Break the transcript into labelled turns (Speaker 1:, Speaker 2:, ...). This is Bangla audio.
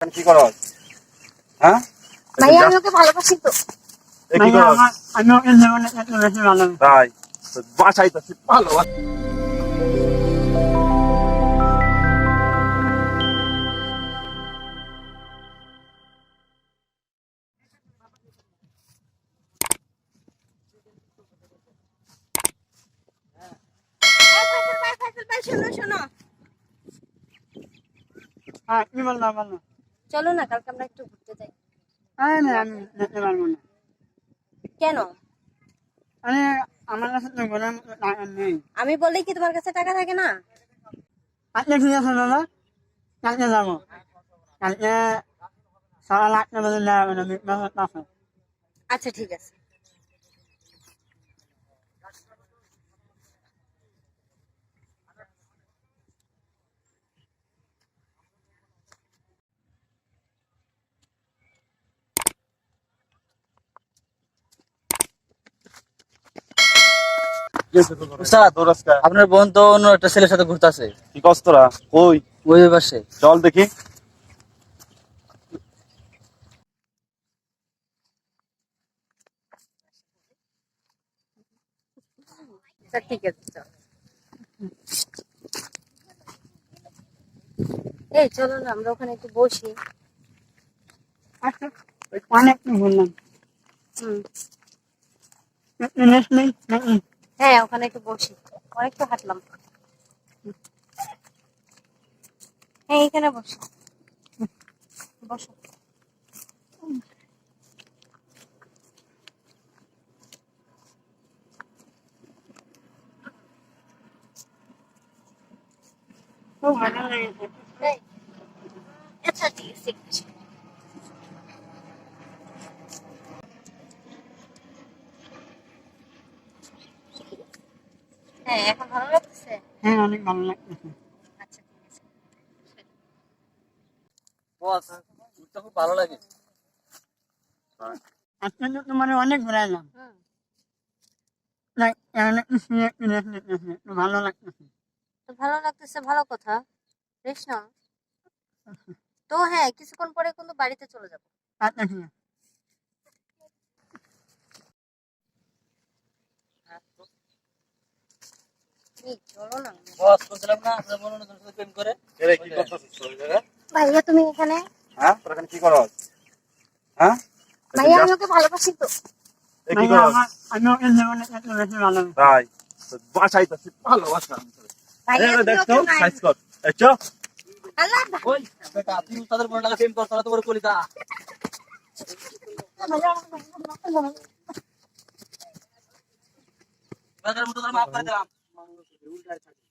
Speaker 1: কি হ্যাঁ?
Speaker 2: ভাইয়া আমি ওকে ভালোবাসি তো।
Speaker 1: কি
Speaker 3: ওকে জীবনে বেশি
Speaker 1: তাই
Speaker 2: শোনো শোনো।
Speaker 3: হ্যাঁ কি বললাম বললাম
Speaker 2: চলো না কালকে আমরা একটু ঘুরতে যাই।
Speaker 3: না আমি যেতে পারব না।
Speaker 2: কেন?
Speaker 3: আরে আমার কাছে তো ঘোরার মতো টাকা নেই।
Speaker 2: আমি বললেই কি তোমার কাছে টাকা থাকে না?
Speaker 3: আজকে ঠিক আছে দাদা। কালকে যাব। কালকে সকাল আটটা বাজে যাবে
Speaker 2: আচ্ছা ঠিক আছে।
Speaker 4: উস্তাদ আপনার বোন তো অন্য একটা ছেলের সাথে ঘুরতেছে
Speaker 1: কি কস তোরা? কই?
Speaker 4: ওই পাশে।
Speaker 1: চল দেখি।
Speaker 2: আচ্ছা ঠিক আছে চল। এই চলো না আমরা ওখানে একটু বসি।
Speaker 3: আচ্ছা অনেক বললাম
Speaker 2: হুম। হ্যাঁ ওখানে একটু বসি। অনেক তো হাঁটলাম। হ্যাঁ এখানে বসো। বসো।
Speaker 3: খুব ভালো লেগেছে
Speaker 2: এই, আচ্ছা হ্যাঁ এখন ভালো লাগতেছে?
Speaker 3: হ্যাঁ অনেক ভালো লাগতেছে।
Speaker 2: আচ্ছা ঠিক আছে।
Speaker 4: ও আচ্ছা ঘুরতে খুব ভালো লাগে।
Speaker 3: আজকে তো তোমার অনেক ঘুরাইলাম। একটু ভালো লাগতেছে।
Speaker 2: ভালো লাগতেছে ভালো কথা। বেশ না? তো হ্যাঁ কিছুক্ষণ পরে কিন্তু বাড়িতে চলে যাব।
Speaker 3: আচ্ছা ঠিক আছে।
Speaker 2: ভাইয়া তুমি এখানে?
Speaker 1: হ্যাঁ তোরা এখানে কি করস হ্যাঁ?
Speaker 2: ভাইয়া আমি ওকে ভালোবাসি তো।
Speaker 1: কি
Speaker 3: ভাইয়া আমি ওকে জীবনে একটু বেশি ভালো
Speaker 1: তাই তো তো ভালোবাসা
Speaker 2: ভাইয়া ওকে নাই-
Speaker 1: সাইজ কর। এই
Speaker 2: আল্লাহ!
Speaker 4: ওই বেটা তুই উস্তাদের বোনের লাগে প্রেম কর তারা তো কলিতা। বাজারের মতো তোর মাফ করে দিলাম। 就是留在如果。